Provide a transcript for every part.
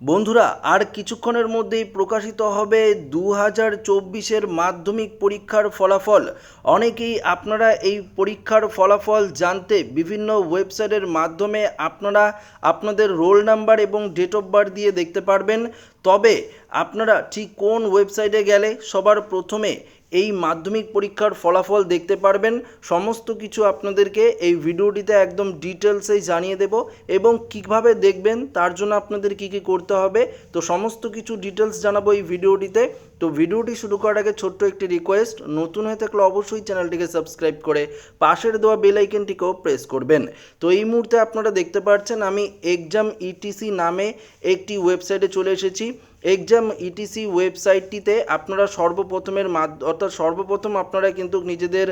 বন্ধুরা, আর কিছুক্ষণের মধ্যেই প্রকাশিত হবে দু হাজার চব্বিশের মাধ্যমিক পরীক্ষার ফলাফল। অনেকেই আপনারা এই পরীক্ষার ফলাফল জানতে বিভিন্ন ওয়েবসাইটের মাধ্যমে আপনারা আপনাদের রোল নাম্বার এবং ডেট অফ বার্থ দিয়ে দেখতে পারবেন। তবে আপনারা ঠিক কোন ওয়েবসাইটে গেলে সবার প্রথমে এই মাধ্যমিক পরীক্ষার ফলাফল দেখতে পারবেন। সমস্ত কিছু আপনাদেরকে এই ভিডিওটিতে একদম ডিটেলসেই জানিয়ে দেব এবং কীভাবে দেখবেন, তার জন্য আপনাদের কি কি করতে হবে। তো সমস্ত কিছু ডিটেলস জানাব এই ভিডিওটিতে। তো ভিডিওটি শুরু করার আগে ছোট্ট একটি রিকোয়েস্ট, নতুন হয়ে থাকলে অবশ্যই চ্যানেলটিকে সাবস্ক্রাইব করে পাশের দেওয়া বেল আইকনটিকেও প্রেস করবেন। তো এই মুহূর্তে আপনারা দেখতে পাচ্ছেন, আমি এক্সাম ইটিসি নামে একটি ওয়েবসাইটে চলে এসেছি। এক্সাম ইটিসি ওয়েবসাইটটিতে আপনারা সর্বপ্রথমের মাধ্য, অর্থাৎ সর্বপ্রথম আপনারা কিন্তু নিজেদের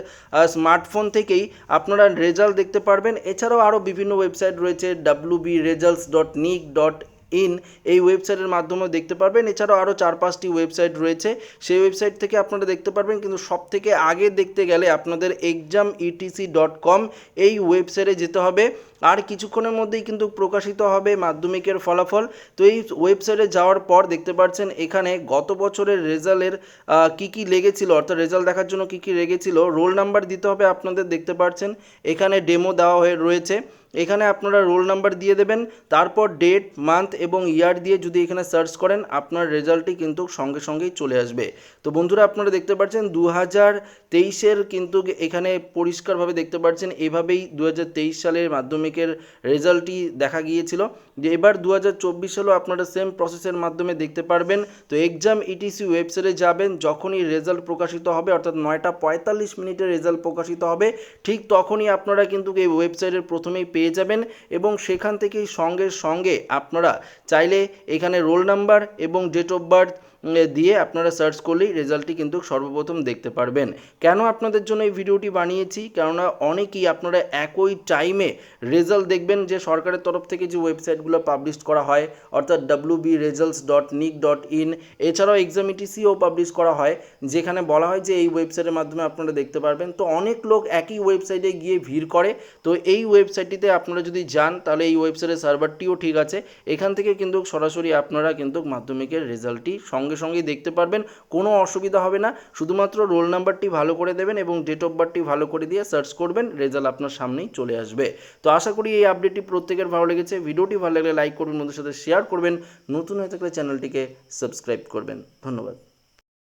স্মার্টফোন থেকেই আপনারা রেজাল্ট দেখতে পারবেন। এছাড়াও আরও বিভিন্ন ওয়েবসাইট রয়েছে W results dot nic dot in এই ওয়েবসাইটের মাধ্যমেও দেখতে পারবেন। এছাড়াও আরও চার পাঁচটি ওয়েবসাইট রয়েছে। সেই ওয়েবসাইট থেকে আপনারা দেখতে পারবেন, কিন্তু সব থেকে আগে দেখতে গেলে আপনাদের এক্সাম ইটিসি ডট কম এই ওয়েবসাইটে যেতে হবে। আর কিছুক্ষণের মধ্যেই কিন্তু প্রকাশিত হবে মাধ্যমিকের ফলাফল। তো এই ওয়েবসাইটে যাওয়ার পর দেখতে পাচ্ছেন, এখানে গত বছরের রেজাল্টের কী কী লেগেছিল? অর্থাৎ রেজাল্ট দেখার জন্য কী কী লেগেছিল? রোল নাম্বার দিতে হবে আপনাদের, দেখতে পাচ্ছেন। এখানে ডেমো দেওয়া হয়ে রয়েছে। এখানে আপনারা রোল নাম্বার দিয়ে দেবেন, তারপর ডেট, মান্থ এবং ইয়ার দিয়ে যদি এখানে সার্চ করেন, আপনার রেজাল্টটি কিন্তু সঙ্গে সঙ্গেই চলে আসবে। তো বন্ধুরা, আপনারা দেখতে পাচ্ছেন দু হাজার তেইশের কিন্তু এখানে পরিষ্কারভাবে দেখতে পাচ্ছেন, এভাবেই দু হাজার তেইশ সালের মাধ্যমিকের রেজাল্টটি দেখা গিয়েছিল। যে এবার দু হাজার চব্বিশ সালেও আপনারা সেম প্রসেসের মাধ্যমে দেখতে পারবেন। তো এক্সাম ইটিসি ওয়েবসাইটে যাবেন, যখনই রেজাল্ট প্রকাশিত হবে, অর্থাৎ নয়টা পঁয়তাল্লিশ মিনিটে রেজাল্ট প্রকাশিত হবে, ঠিক তখনই আপনারা কিন্তু এই ওয়েবসাইটের প্রথমেই পেয়ে যাবেন এবং সেখান থেকেই সঙ্গে সঙ্গে আপনারা চাইলে এখানে রোল নাম্বার এবং ডেট অফ বার্থ দিয়ে আপনারা সার্চ করলেই রেজাল্টটি কিন্তু সর্বপ্রথম দেখতে পারবেন। কেন আপনাদের জন্য এই ভিডিওটি বানিয়েছি? কেননা অনেকেই আপনারা একই টাইমে রেজাল্ট দেখবেন যে সরকারের তরফ থেকে যে ওয়েবসাইটগুলো পাবলিশ করা হয়, অর্থাৎ W B results dot nic dot in এছাড়াও এক্সাম ইটিসিও পাবলিশ করা হয়, যেখানে বলা হয় যে এই ওয়েবসাইটের মাধ্যমে আপনারা দেখতে পারবেন। তো অনেক লোক একই ওয়েবসাইটে গিয়ে ভিড় করে। তো এই ওয়েবসাইটটিতে আপনারা যদি যান, তাহলে এই ওয়েবসাইটের সার্ভারটিও ঠিক আছে। এখান থেকে কিন্তু সরাসরি আপনারা কিন্তু মাধ্যমিকের রেজাল্টটি সঙ্গে সঙ্গেই দেখতে পারবেন, কোনো অসুবিধা হবে না। শুধুমাত্র রোল নাম্বারটি ভালো করে দেবেন এবং ডেট অফ বার্থটি ভালো করে দিয়ে সার্চ করবেন, রেজাল্ট আপনার সামনেই চলে আসবে। তো আশা করি এই আপডেটটি প্রত্যেকের ভালো লেগেছে। ভিডিওটি ভালো লাগলে লাইক করবেন, বন্ধুদের সাথে শেয়ার করবেন। নতুন হয়ে থাকলে চ্যানেলটিকে সাবস্ক্রাইব করবেন। ধন্যবাদ।